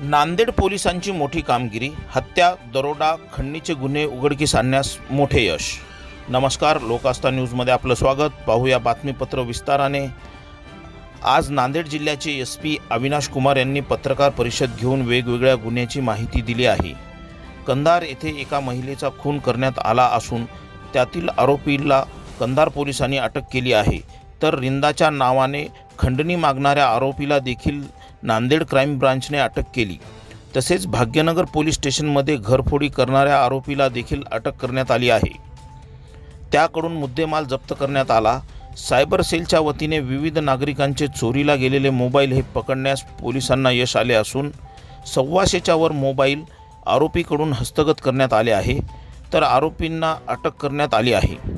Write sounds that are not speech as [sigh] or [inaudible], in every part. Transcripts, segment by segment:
नांदेड पोलिसांची मोठी कामगिरी हत्या दरोडा खंडणीचे गुन्हे उघडकीस आणण्यास मोठे यश. नमस्कार लोकास्ता न्यूजमध्ये आपलं स्वागत. पाहूया बातमीपत्र विस्ताराने. आज नांदेड जिल्ह्याचे एस पी अविनाश कुमार यांनी पत्रकार परिषद घेऊन वेगवेगळ्या गुन्ह्याची माहिती दिली आहे. कंधार येथे एका महिलेचा खून करण्यात आला असून त्यातील आरोपीला कंधार पोलिसांनी अटक केली आहे. तर रिंदाच्या नावाने खंडणी मागणाऱ्या आरोपीला देखील नांदेड क्राईम ब्रांचने अटक केली. तसेच भाग्यनगर पोलीस स्टेशनमध्ये घरफोडी करणाऱ्या आरोपीला देखील अटक करण्यात आली आहे. त्याकडून मुद्देमाल जप्त करण्यात आला. सायबर सेलच्या वतीने विविध नागरिकांचे चोरीला गेलेले मोबाईल हे पकडण्यास पोलिसांना यश आले असून सव्वाशेच्या वर मोबाईल आरोपीकडून हस्तगत करण्यात आले आहे. तर आरोपींना अटक करण्यात आली आहे.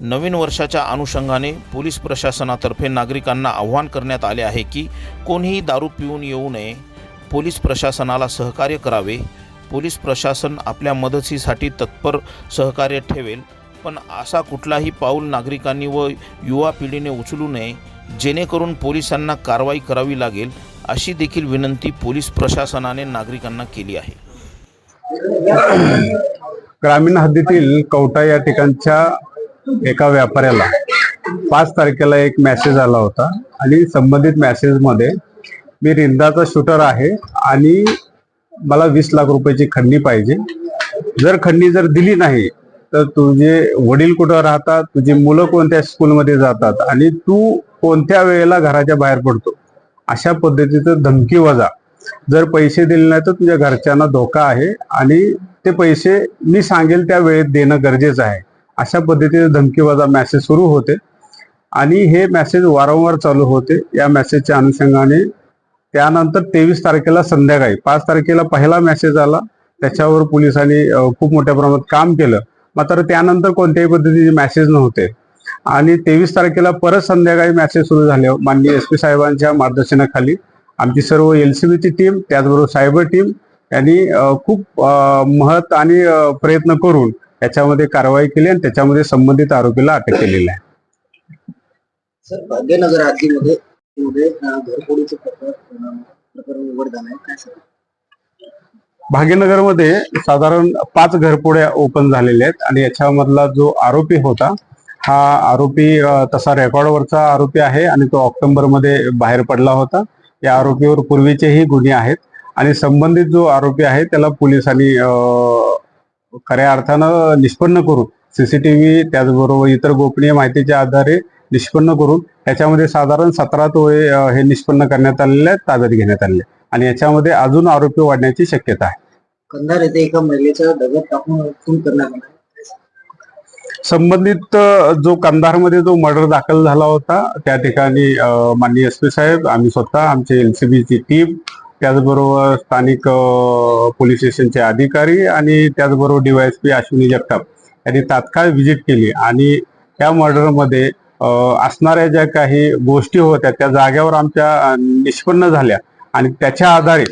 नवीन वर्षाच्या अनुषंगाने पोलीस प्रशासनातर्फे नागरिकांना आव्हान करण्यात आले आहे की कोणीही दारू पिऊन येऊ नये. पोलीस प्रशासनाला सहकार्य करावे. पोलीस प्रशासन आपल्या मदतीसाठी तत्पर सहकार्य ठेवेल पण असा कुठलाही पाऊल नागरिकांनी व युवा पिढीने उचलू नये. जेणेकरून पोलिसांना कारवाई करावी लागेल अशी देखील विनंती पोलीस प्रशासनाने नागरिकांना केली आहे. ग्रामीण हद्दीतील कवटा या ठिकाणच्या एका व्यापाऱ्याला. पाच तारखेला एक मेसेज आला होता आणि संबंधित मॅसेजमध्ये मी रिंदाचा शूटर आहे आणि मला वीस लाख रुपयाची खंडणी पाहिजे. जर खंडणी जर दिली नाही तर तुझे वडील कुठं राहतात? तुझी मुलं कोणत्या स्कूलमध्ये जातात? आणि तू कोणत्या वेळेला घराच्या बाहेर पडतो? अशा पद्धतीचं धमकी वजा. जर पैसे दिले नाही तर तुझ्या घरच्यांना धोका आहे आणि ते पैसे मी सांगेल त्या वेळेत देणं गरजेचं आहे. अशा पद्धतीने धमकीवाजा मॅसेज सुरू होते. आणि हे मॅसेज वारंवार चालू होते. या मॅसेजच्या अनुषंगाने त्यानंतर तेवीस तारखेला संध्याकाळी पाच तारखेला पहिला मेसेज आला. त्याच्यावर पोलिसांनी खूप मोठ्या प्रमाणात काम केलं. मात्र त्यानंतर कोणत्याही पद्धतीचे मॅसेज नव्हते. आणि तेवीस तारखेला परत संध्याकाळी मॅसेज सुरू झाले. माननीय एस पी साहेबांच्या मार्गदर्शनाखाली आमची सर्व एल सी बीची टीम त्याचबरोबर सायबर टीम यांनी खूप अं, महत् आणि प्रयत्न करून याच्यामध्ये कारवाई केली आणि त्याच्यामध्ये संबंधित आरोपीला अटक केलेली आहे. सर भाग्यनगर हद्दीमध्ये मध्ये अं, घरफोडीचं प्रकार अं, प्रकरण उघड झालं आहे काय सर? भाग्यनगरमध्ये साधारण पाच घरपोड्या ओपन झालेल्या आहेत आणि याच्यामधला जो आरोपी होता हा आरोपी तसा रेकॉर्डवरचा आरोपी आहे आणि तो ऑक्टोबरमध्ये बाहेर पडला होता. या आरोपीवर पूर्वीचेही गुन्हे आहेत आणि संबंधित जो आरोपी आहे त्याला पोलिसांनी खऱ्या अर्थानं निष्पन्न करून सीसीटीव्ही त्याचबरोबर इतर गोपनीय माहितीच्या आधारे निष्पन्न करून याच्यामध्ये साधारण सतरा तोळे हे निष्पन्न करण्यात आलेले आहेत ताब्यात घेण्यात आलेले. आणि याच्यामध्ये अजून आरोपी वाढण्याची शक्यता आहे कंधार येथे एका महिलेचा दगड टाकून खून करण्यात आला. संबंधित जो कंधारमध्ये जो मर्डर दाखल झाला होता त्या ठिकाणी माननीय एस पी साहेब आम्ही स्वतः आमचे एलसीबीची टीम त्याचबरोबर स्थानिक पोलीस स्टेशनचे अधिकारी आणि त्याचबरोबर डीवायएसपी अश्विनी जगताप यांनी तात्काळ व्हिजिट केली. आणि त्या मर्डरमध्ये असणाऱ्या ज्या काही गोष्टी होत्या त्या जाग्यावर आमच्या निष्पन्न झाल्या. आणि त्याच्या आधारे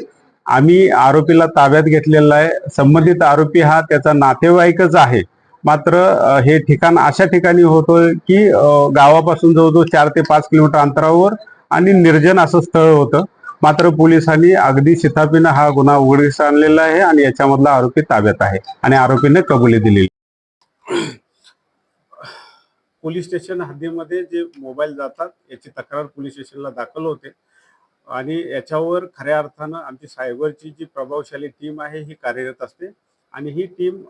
आम्ही आरोपीला ताब्यात घेतलेला आहे. संबंधित आरोपी हा त्याचा नातेवाईकच आहे. मात्र हे ठिकाण अशा ठिकाणी होतं की गावापासून जवळजवळ चार ते पाच किलोमीटर अंतरावर आणि निर्जन असं स्थळ होतं. मात्र पोलिसांनी अगदी शितापीनं हा गुन्हा उघडकीस आणलेला आहे आणि याच्यामधला आरोपी ताब्यात आहे आणि आरोपीने कबुली दिलेली [clears throat] पोलीस स्टेशन हद्दीमध्ये जे मोबाईल जातात याची तक्रार पोलीस स्टेशनला दाखल होते. आणि याच्यावर खऱ्या अर्थानं आमची सायबरची जी प्रभावशाली टीम आहे ही कार्यरत असते. आणि ही टीम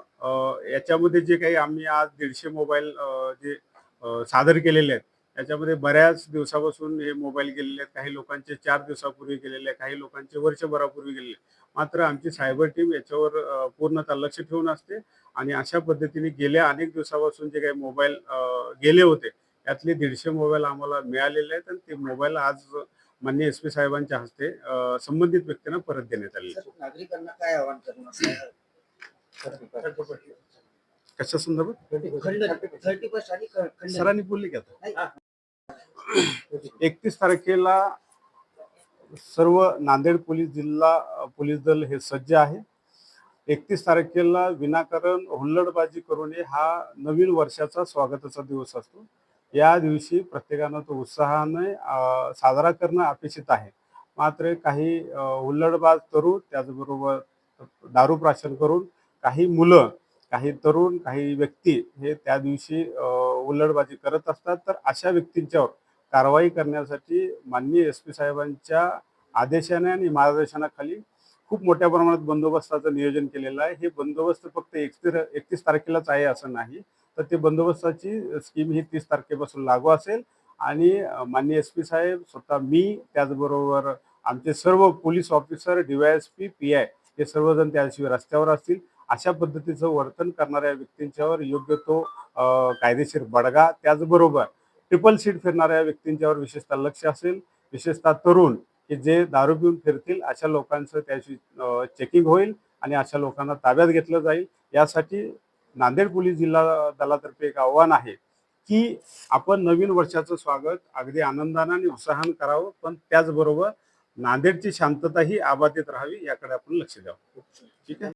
याच्यामध्ये जे काही आम्ही आज दीडशे मोबाईल जे सादर केलेले आहेत याच्यामध्ये बऱ्याच दिवसापासून हे मोबाईल गेलेले आहेत. काही लोकांचे चार दिवसापूर्वी गेलेले काही लोकांचे वर्षभरापूर्वी गेलेले. मात्र आमची सायबर टीम याच्यावर पूर्णतः लक्ष ठेवून असते आणि अशा पद्धतीने गेल्या अनेक दिवसापासून जे काही मोबाईल गेले होते त्यातले दीडशे मोबाईल आम्हाला मिळालेले आहेत आणि ते मोबाईल आज माननीय एस पी साहेबांच्या हस्ते संबंधित व्यक्तींना परत देण्यात आले नागरिकांना काय आवाहन करणार? कशा संदर्भात? सरांनी बोलले की. एकतीस तारखेला सर्व नांदेड पोलीस जिल्हा पोलीस दल हे सज्ज आहे. एकतीस तारखेला विनाकारण हुल्लडबाजी करू नये हा नवीन वर्षाचा स्वागताचा दिवस असतो. या दिवशी प्रत्येकानं तो उत्साहाने साजरा करणं अपेक्षित आहे. मात्र काही हुल्लडबाज तरुण त्याचबरोबर दारू प्राशन करून काही मुलं काही तरुण काही व्यक्ती हे त्या दिवशी हुल्लडबाजी करत असतात. तर अशा व्यक्तींच्यावर कारवाई करण्यासाठी माननीय एस पी साहेबांच्या आदेशाने आणि मार्गदर्शनाखाली खूप मोठ्या प्रमाणात बंदोबस्ताचं नियोजन केलेलं आहे. हे बंदोबस्त फक्त एकतीस एकतीस तारखेलाच आहे असं नाही. तर ते बंदोबस्ताची स्कीम ही तीस तारखेपासून लागू असेल आणि माननीय एस पी साहेब स्वतः मी त्याचबरोबर आमचे सर्व police officer DYSP P I हे सर्वजण त्याशिवाय रस्त्यावर असतील. अशा पद्धतीचं वर्तन करणाऱ्या व्यक्तींच्यावर योग्य तो कायदेशीर बडगा. त्याचबरोबर ट्रिपल सीट फिरणाऱ्या व्यक्तींच्यावर विशेषतः लक्ष असेल. विशेषतः तरुण की जे दारू पिऊन फिरतील अशा लोकांचं त्याची चेकिंग होईल आणि अशा लोकांना ताब्यात घेतलं जाईल. यासाठी नांदेड पोलीस जिल्हा दलातर्फे एक आव्हान आहे की आपण नवीन वर्षाचं स्वागत अगदी आनंदानं आणि उत्साहानं करावं पण त्याचबरोबर नांदेडची शांतताही आबाधित राहावी याकडे आपण लक्ष द्यावं. ठीक आहे?